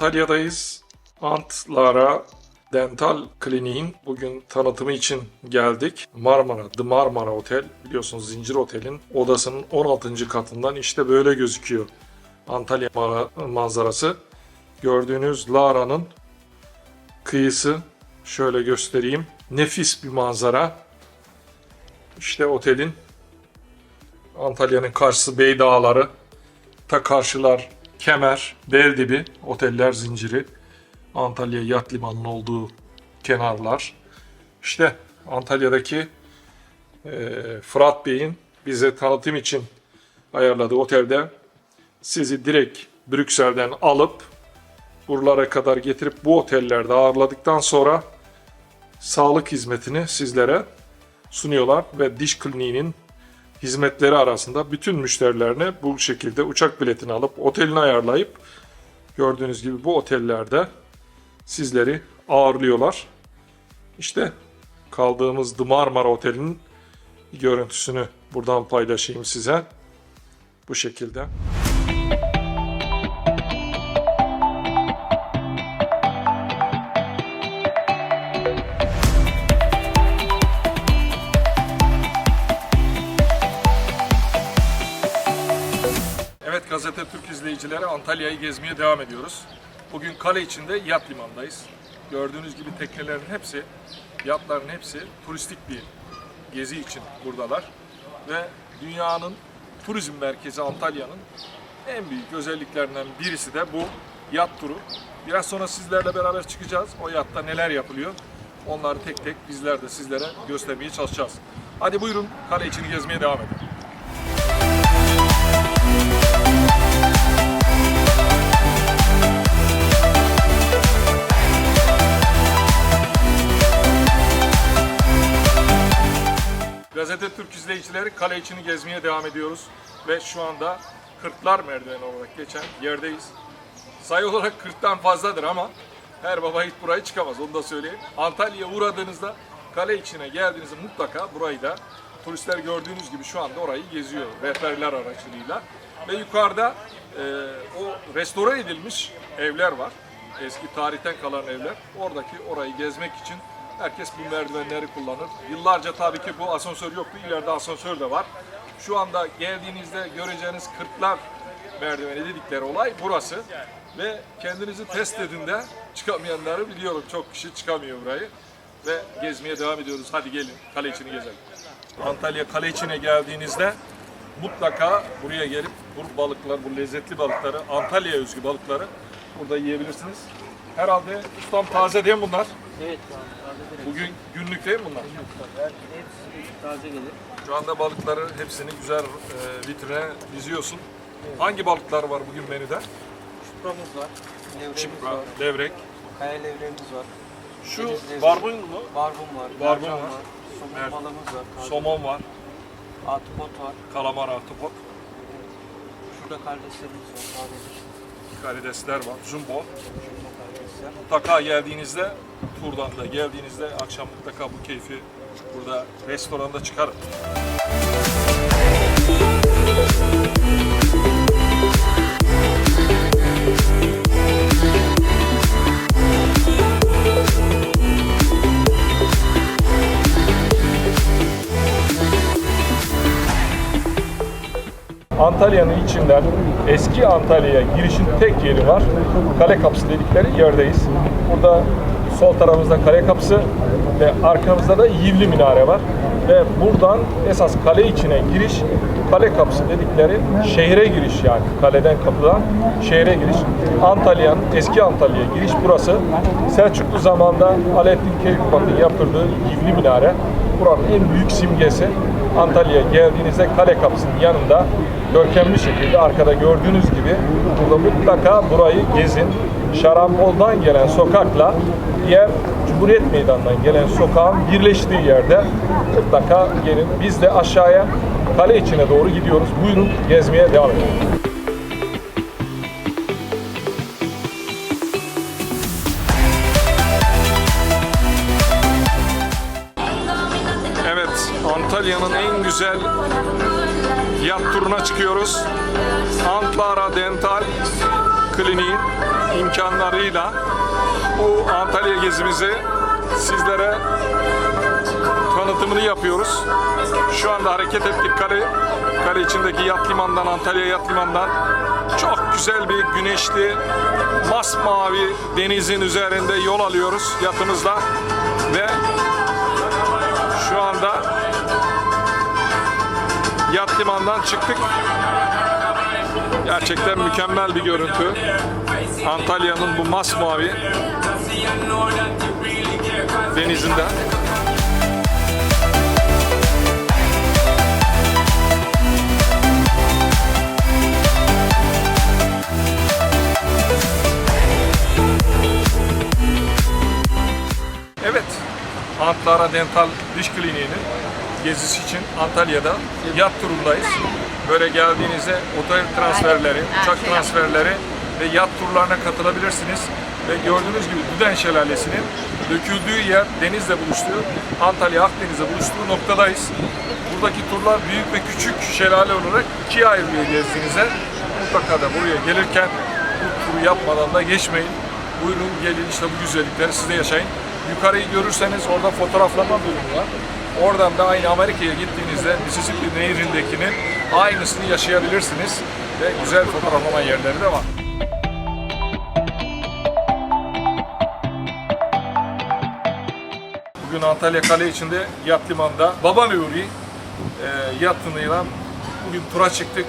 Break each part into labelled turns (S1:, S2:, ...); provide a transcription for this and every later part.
S1: Antalya'dayız. Antlara Dental Kliniğin bugün tanıtımı için geldik. Marmara, The Marmara Otel biliyorsunuz zincir otelin odasının 16. katından işte böyle gözüküyor. Antalya manzarası. Gördüğünüz Lara'nın kıyısı şöyle göstereyim. Nefis bir manzara. İşte otelin Antalya'nın karşısı Bey Dağları. Ta karşılar Kemer, Beldibi, oteller zinciri. Antalya Yat Limanı'nın olduğu kenarlar. İşte Antalya'daki e, Fırat Bey'in bize tanıtım için ayarladığı otelde sizi direkt Brüksel'den alıp buralara kadar getirip bu otellerde ağırladıktan sonra sağlık hizmetini sizlere sunuyorlar ve diş kliniğinin hizmetleri arasında bütün müşterilerine bu şekilde uçak biletini alıp otelini ayarlayıp gördüğünüz gibi bu otellerde sizleri ağırlıyorlar. İşte kaldığımız The Marmara Oteli'nin görüntüsünü buradan paylaşayım size. Bu şekilde. Evet Gazete Türk izleyicileri Antalya'yı gezmeye devam ediyoruz. Bugün kale içinde yat limandayız. Gördüğünüz gibi teknelerin hepsi, yatların hepsi turistik bir gezi için buradalar. Ve dünyanın turizm merkezi Antalya'nın en büyük özelliklerinden birisi de bu yat turu. Biraz sonra sizlerle beraber çıkacağız. O yatta neler yapılıyor? Onları tek tek bizler de sizlere göstermeye çalışacağız. Hadi buyurun kale içini gezmeye devam edelim. Gazete Türk izleyicileri kale içini gezmeye devam ediyoruz. Ve şu anda Kırklar merdiveni olarak geçen yerdeyiz. Sayı olarak 40'tan fazladır ama her baba hiç burayı çıkamaz onu da söyleyeyim. Antalya'ya uğradığınızda kale içine geldiğinizde mutlaka burayı da turistler gördüğünüz gibi şu anda orayı geziyor rehberler aracılığıyla. Ve yukarıda e, o restore edilmiş evler var. Eski tarihten kalan evler. Oradaki orayı gezmek için herkes bu merdivenleri kullanır. Yıllarca tabii ki bu asansör yoktu. İleride asansör de var. Şu anda geldiğinizde göreceğiniz kırklar merdiveni dedikleri olay burası. Ve kendinizi test edin de çıkamayanları biliyorum. Çok kişi çıkamıyor burayı. Ve gezmeye devam ediyoruz. Hadi gelin kale içini gezelim. Antalya kale içine geldiğinizde mutlaka buraya gelip bu balıklar, bu lezzetli balıkları, Antalya'ya özgü balıkları burada yiyebilirsiniz. Herhalde ustam taze değil mi bunlar?
S2: Evet.
S1: Bugün günlük değil mi bunlar?
S2: Her, hepsi taze gelir.
S1: Şu anda balıkları hepsini güzel e, vitrine diziyorsun. Hangi balıklar var bugün menüde?
S2: Çupramız var, levreğimiz
S1: Çipra,
S2: var,
S1: levrek.
S2: kaya levreğimiz var,
S1: Şu
S2: Deniz
S1: barbun mu?
S2: barbun var,
S1: Barbun
S2: mercan
S1: var.
S2: somon
S1: Mer-
S2: balığımız var, taze.
S1: Somon var,
S2: Atipot var,
S1: kalamar, ahtapot,
S2: şurada karideslerimiz var,
S1: karidesler var, jumbo.
S2: karidesler.
S1: Mutlaka geldiğinizde, turdan da geldiğinizde akşam mutlaka bu keyfi burada restoranda çıkarın. Antalya'nın içinden eski Antalya'ya girişin tek yeri var. Kale Kapısı dedikleri yerdeyiz. Burada sol tarafımızda Kale Kapısı ve arkamızda da Yivli Minare var. Ve buradan esas kale içine giriş Kale Kapısı dedikleri şehre giriş yani kaleden kapıdan şehre giriş. Antalya'nın eski Antalya'ya giriş burası. Selçuklu zamanında Alaaddin Keykubat'ın yaptırdığı Yivli Minare. Buranın en büyük simgesi. Antalya'ya geldiğinizde kale kapısının yanında görkemli şekilde arkada gördüğünüz gibi burada mutlaka burayı gezin. Şarampol'dan gelen sokakla diğer Cumhuriyet Meydanı'ndan gelen sokağın birleştiği yerde mutlaka gelin. Biz de aşağıya kale içine doğru gidiyoruz. Buyurun gezmeye devam edelim. Antalya'nın en güzel yat turuna çıkıyoruz. Antlara Dental Kliniğin imkanlarıyla bu Antalya gezimizi sizlere tanıtımını yapıyoruz. Şu anda hareket ettik kale, kale içindeki yat limandan, Antalya yat limandan. Çok güzel bir güneşli, masmavi denizin üzerinde yol alıyoruz yatımızla. Ve yat limandan çıktık. Gerçekten mükemmel bir görüntü. Antalya'nın bu masmavi denizinde. Evet, Antlara Dental Diş Kliniği'nin gezisi için Antalya'da yat turundayız. Böyle geldiğinizde otel transferleri, uçak transferleri ve yat turlarına katılabilirsiniz. Ve gördüğünüz gibi Düden Şelalesi'nin döküldüğü yer denizle buluştuğu, Antalya Akdeniz'le buluştuğu noktadayız. Buradaki turlar büyük ve küçük şelale olarak ikiye ayrılıyor gezdiğinizde. Mutlaka da buraya gelirken bu turu yapmadan da geçmeyin. Buyurun gelin işte bu güzellikleri siz de yaşayın. Yukarıyı görürseniz orada fotoğraflama bölümü var. Oradan da aynı Amerika'ya gittiğinizde Mississippi Nehri'ndekinin aynısını yaşayabilirsiniz. Ve güzel fotoğraflama yerleri de var. Bugün Antalya Kale içinde yat limanında Baba Nuri e, yatınıyla bugün tura çıktık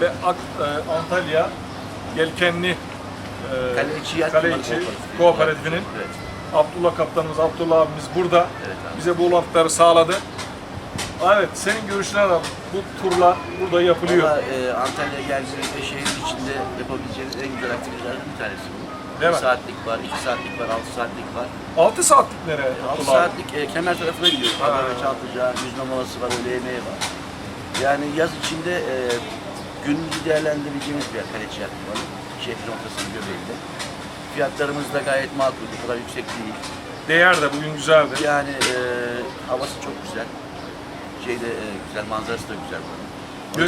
S1: ve Ak- e, Antalya Yelkenli e,
S3: Yat Limanı Kooperatifinin-
S1: Kooperatifinin
S3: Evet.
S1: Abdullah kaptanımız, Abdullah abimiz burada.
S3: Evet abi.
S1: Bize bu olanakları sağladı. Evet, senin görüşün abi. Bu turlar burada yapılıyor.
S3: Valla e, Antalya'ya geldiğinizde şehrin içinde yapabileceğiniz en güzel aktivitelerden bir tanesi bu.
S1: Değil
S3: bir
S1: mi?
S3: saatlik var, iki saatlik var, altı saatlik var.
S1: 6 saatlik nereye?
S3: 6
S1: Abdullah abi?
S3: saatlik e, kemer tarafına gidiyoruz.
S1: Ha.
S3: Adana Çağlatıca, yüzme molası var, öğle yemeği var. Yani yaz içinde e, günümüzü değerlendirebileceğimiz bir yer Kaleci Yat Limanı. Şehrin ortasının göbeğinde. Fiyatlarımız da gayet makul, bu kadar yüksek değil.
S1: Değer de bugün güzeldi.
S3: Yani e, havası çok güzel. Şeyde e, güzel, manzarası da güzel buranın.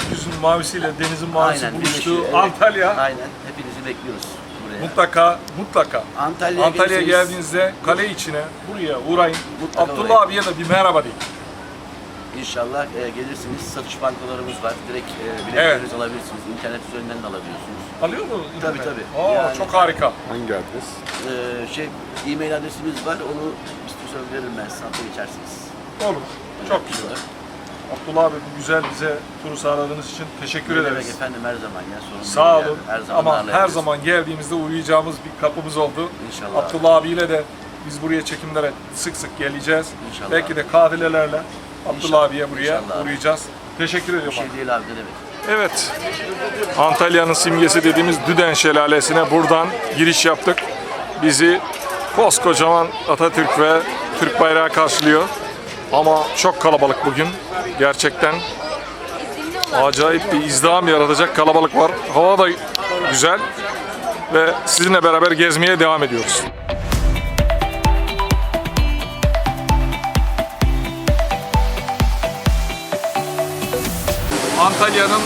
S1: Gökyüzünün mavisiyle denizin mavisi
S3: Aynen,
S1: buluştuğu
S3: birleşiyor, evet.
S1: Antalya.
S3: Aynen, hepinizi bekliyoruz buraya.
S1: Mutlaka, mutlaka.
S3: Antalya'ya
S1: Antalya'ya
S3: gelirseniz-
S1: geldiğinizde kale içine, buraya uğrayın.
S3: Mutlaka
S1: Abdullah
S3: uğrayın.
S1: abiye de bir merhaba deyin.
S3: İnşallah e, gelirsiniz. Satış bankalarımız var. Direkt e, biletlerinizi alabilirsiniz. İnternet üzerinden de alabiliyorsunuz.
S1: Alıyor mu?
S3: Tabii,
S1: internet?
S3: tabii.
S1: Aa,
S3: Yani-
S1: çok harika.
S4: Hangi adres?
S3: E, şey, e-mail adresimiz var. Onu istiyorsanız veririm ben size. Hatta geçersiniz.
S1: Olur. Çok güzel. Abdullah abi bu güzel bize turu sağladığınız için teşekkür
S3: Ne demek
S1: ederiz.
S3: efendim her zaman ya. Sorun
S1: Sağ
S3: değil
S1: olun.
S3: yani. Her zaman
S1: Ama her
S3: ağırlayabiliriz.
S1: zaman geldiğimizde uğrayacağımız bir kapımız oldu.
S3: İnşallah.
S1: Abdullah abiyle de biz buraya çekimlere sık sık geleceğiz.
S3: İnşallah.
S1: Belki de kafilelerle Abdullah
S3: İnşallah.
S1: abiye buraya
S3: İnşallah.
S1: uğrayacağız. Teşekkür
S3: Bir
S1: ediyorum.
S3: şey değil abi ne demek.
S1: Evet. Antalya'nın simgesi dediğimiz Düden Şelalesi'ne buradan giriş yaptık. Bizi koskocaman Atatürk ve Türk bayrağı karşılıyor. Ama çok kalabalık bugün. Gerçekten acayip bir izdiham yaratacak kalabalık var. Hava da güzel ve sizinle beraber gezmeye devam ediyoruz. Antalya'nın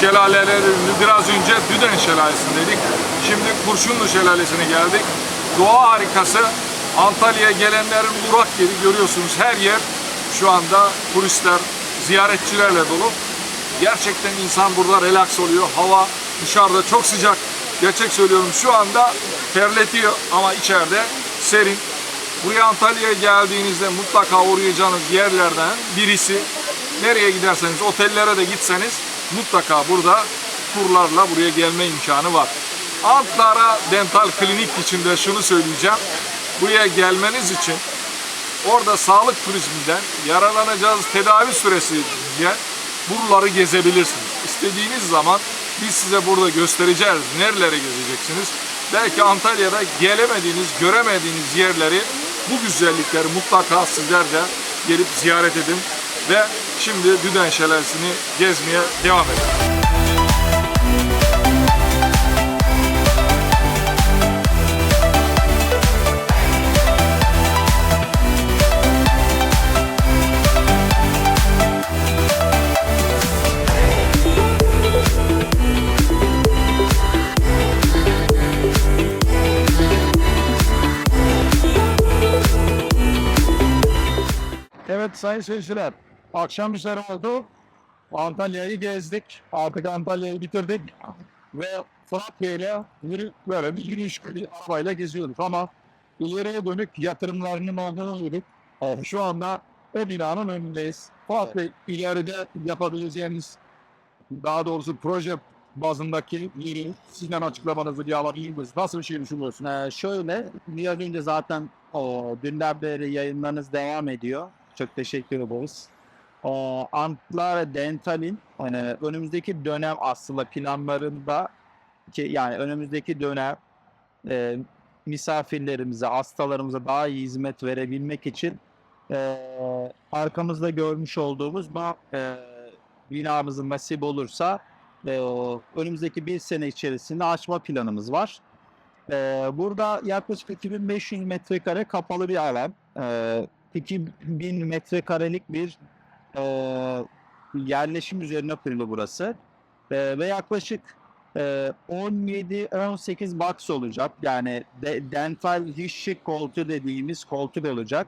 S1: şelalelerinde biraz önce Düden Şelalesi'ndeydik. Şimdi Kurşunlu Şelalesi'ne geldik. Doğa harikası. Antalya'ya gelenlerin uğrak yeri görüyorsunuz. Her yer şu anda turistler, ziyaretçilerle dolu. Gerçekten insan burada relax oluyor. Hava dışarıda çok sıcak. Gerçek söylüyorum şu anda terletiyor ama içeride serin. Buraya Antalya'ya geldiğinizde mutlaka uğrayacağınız yerlerden birisi. Nereye giderseniz, otellere de gitseniz mutlaka burada turlarla buraya gelme imkanı var. Antlara Dental Klinik içinde şunu söyleyeceğim. Buraya gelmeniz için orada sağlık turizminden yararlanacağınız tedavi süresi diye buraları gezebilirsiniz. İstediğiniz zaman biz size burada göstereceğiz nerelere gezeceksiniz. Belki Antalya'da gelemediğiniz, göremediğiniz yerleri bu güzellikleri mutlaka sizler de gelip ziyaret edin ve şimdi Düden Şelalesi'ni gezmeye devam edelim.
S5: Evet sayın seyirciler, Akşam üzeri oldu. Antalya'yı gezdik. Artık Antalya'yı bitirdik. Ve Fırat Bey'le yürü, böyle bir yürüyüş arabayla geziyoruz. Ama ileriye dönük yatırımlarının olduğunu duyduk. Ee, Şu anda o binanın önündeyiz. Fuat Bey ileride yapabileceğiniz daha doğrusu proje bazındaki yeri sizden açıklamanızı bir alabilir miyiz? Nasıl bir şey düşünüyorsun?
S4: Ee, şöyle, biraz önce zaten o dünden beri yayınlarınız devam ediyor. Çok teşekkür ederiz. O, Antlar Dental'in hani önümüzdeki dönem aslında planlarında ki yani önümüzdeki dönem e, misafirlerimize, hastalarımıza daha iyi hizmet verebilmek için e, arkamızda görmüş olduğumuz bu e, binamızın nasip olursa e, o, önümüzdeki bir sene içerisinde açma planımız var. Ee, burada yaklaşık 2500 metrekare kapalı bir alan. Ee, 2000 metrekarelik bir e, yerleşim üzerine kurulu burası. Ee, ve yaklaşık e, 17-18 box olacak. Yani de, dental diş koltuğu dediğimiz koltuk olacak.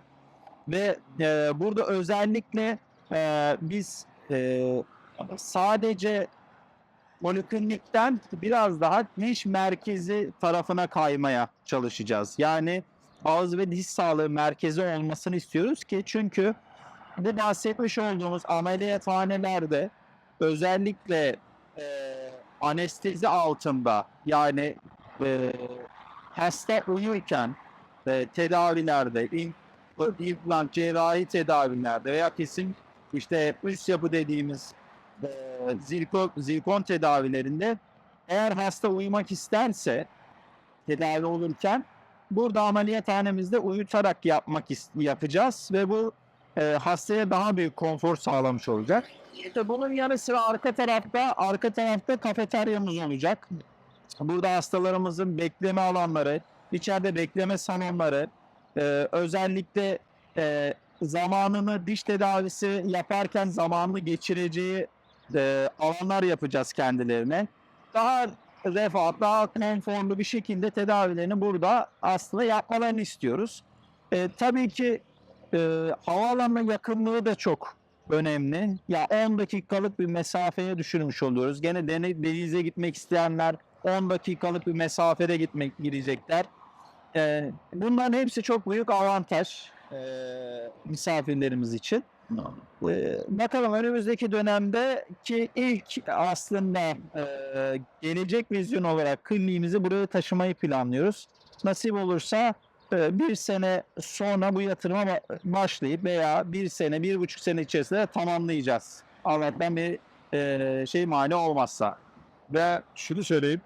S4: Ve e, burada özellikle e, biz e, sadece poliklinikten biraz daha diş merkezi tarafına kaymaya çalışacağız. Yani ağız ve diş sağlığı merkezi olmasını istiyoruz ki çünkü de bahsetmiş olduğumuz ameliyathanelerde özellikle e, anestezi altında yani e, hasta uyurken e, tedavilerde im- implant cerrahi tedavilerde veya kesin işte üst yapı dediğimiz e, zirkon, zirkon tedavilerinde eğer hasta uyumak isterse tedavi olurken burada ameliyathanemizde uyutarak yapmak yapacağız ve bu e, hastaya daha büyük konfor sağlamış olacak. İşte bunun yanı sıra arka tarafta arka tarafta kafeteryamız olacak. Burada hastalarımızın bekleme alanları, içeride bekleme salonları, e, özellikle e, zamanını diş tedavisi yaparken zamanını geçireceği e, alanlar yapacağız kendilerine. Daha refah, daha konforlu bir şekilde tedavilerini burada aslında yapmalarını istiyoruz. E, tabii ki e, havaalanına yakınlığı da çok önemli. Ya 10 dakikalık bir mesafeye düşürmüş oluyoruz. Gene denize gitmek isteyenler 10 dakikalık bir mesafede gitmek gidecekler. E, bunların hepsi çok büyük avantaj e, misafirlerimiz için. Ee, bakalım önümüzdeki dönemde ki ilk aslında e, gelecek vizyon olarak kliniğimizi buraya taşımayı planlıyoruz. Nasip olursa e, bir sene sonra bu yatırıma ba- başlayıp veya bir sene, bir buçuk sene içerisinde tamamlayacağız. Allah'tan bir e, şey mani olmazsa.
S5: Ve şunu söyleyeyim.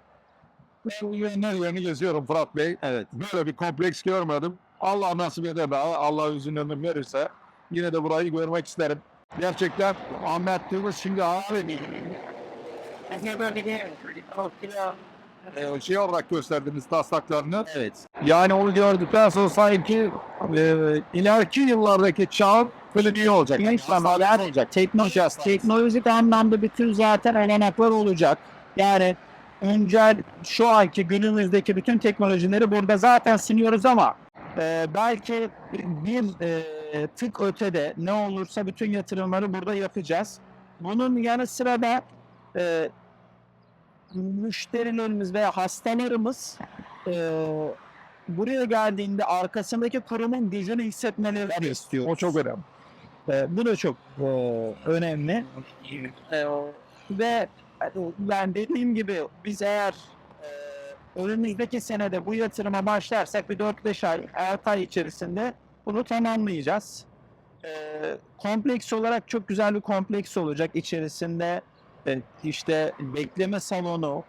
S5: Ben bu yönler yerini geziyorum Fırat Bey.
S4: Evet.
S5: Böyle bir kompleks görmedim. Allah nasip eder de Allah yüzünden verirse yine de burayı görmek isterim. Gerçekten anlattığımız şimdi abi e, şey olarak gösterdiniz taslaklarını.
S4: Evet.
S5: Yani onu gördükten sonra sanki e, ileriki yıllardaki çağın kliniği olacak.
S4: Neler olacak? Teknoloji, teknolojik anlamda bütün zaten olanaklar olacak. Yani öncel şu anki günümüzdeki bütün teknolojileri burada zaten sunuyoruz ama e, belki bir e, tık ötede ne olursa bütün yatırımları burada yapacağız. Bunun yanı sıra da e, müşterilerimiz veya hastalarımız e, buraya geldiğinde arkasındaki kurumun gücünü hissetmelerini istiyoruz.
S5: O çok önemli.
S4: Ee, bu da çok e, önemli. Ee, ve ben dediğim gibi biz eğer e, önümüzdeki senede bu yatırıma başlarsak bir 4-5 ay, 6 ay içerisinde bunu tamamlayacağız. Ee, kompleks olarak çok güzel bir kompleks olacak. İçerisinde e, işte bekleme salonu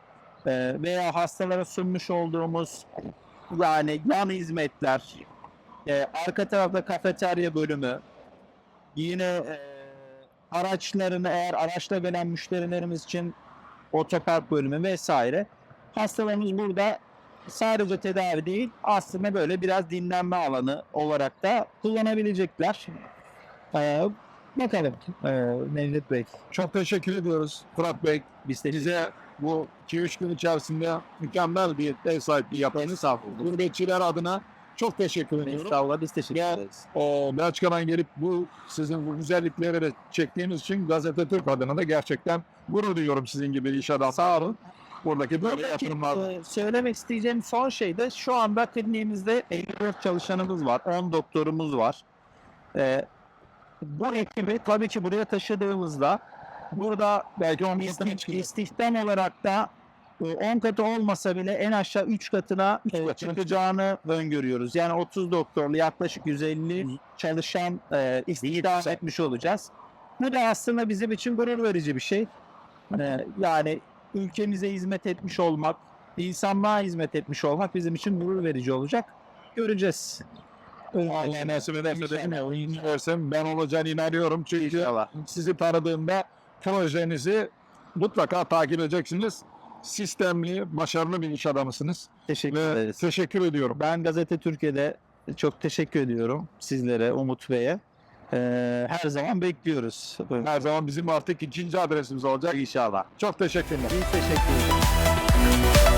S4: e, veya hastalara sunmuş olduğumuz yani yan hizmetler, e, arka tarafta kafeterya bölümü, yine e, araçlarını eğer araçla gelen müşterilerimiz için otopark bölümü vesaire. Hastalarımız burada sadece tedavi değil aslında böyle biraz dinlenme alanı olarak da kullanabilecekler. Bakalım ee, Mevlüt Bey.
S5: Çok teşekkür ediyoruz Fırat Bey.
S4: Biz de
S5: Bize bu 2-3 gün içerisinde mükemmel bir ev sahipliği yaptınız.
S4: Estağfurullah.
S5: Gurbetçiler adına Çok teşekkür ediyorum.
S4: Estağfurullah biz teşekkür ederiz.
S5: O Belçika'dan gelip bu sizin bu güzellikleri de çektiğiniz için Gazete Türk adına da gerçekten gurur duyuyorum sizin gibi iş adamı. Sağ olun. Buradaki böyle
S4: Buradaki,
S5: yatırımlar.
S4: e, söylemek isteyeceğim son şey de şu anda kliniğimizde 54 çalışanımız var, 10 doktorumuz var. E, bu ekibi tabii ki buraya taşıdığımızda burada
S5: Belki on
S4: İsti- istihdam olarak da e, 10 katı olmasa bile en aşağı 3 katına e,
S5: katına
S4: çıkacağını öngörüyoruz. Yani 30 doktorlu yaklaşık 150 çalışan e, istihdam etmiş olacağız. Bu da aslında bizim için gurur verici bir şey. E, yani ülkemize hizmet etmiş olmak, insanlığa hizmet etmiş olmak bizim için gurur verici olacak. Göreceğiz.
S5: Allah nasip ederse de
S4: İnşallah.
S5: yine versem ben olacağını inanıyorum. Çünkü
S4: İnşallah.
S5: sizi tanıdığımda projenizi mutlaka takip edeceksiniz. Sistemli, başarılı bir iş adamısınız.
S4: Teşekkür
S5: Ve
S4: ederiz.
S5: teşekkür ediyorum.
S4: Ben Gazete Türkiye'de çok teşekkür ediyorum sizlere, Umut Bey'e. Ee, her zaman bekliyoruz.
S5: Her zaman bizim artık ikinci adresimiz olacak.
S4: İnşallah.
S5: Çok teşekkürler.
S4: Biz teşekkür ederiz.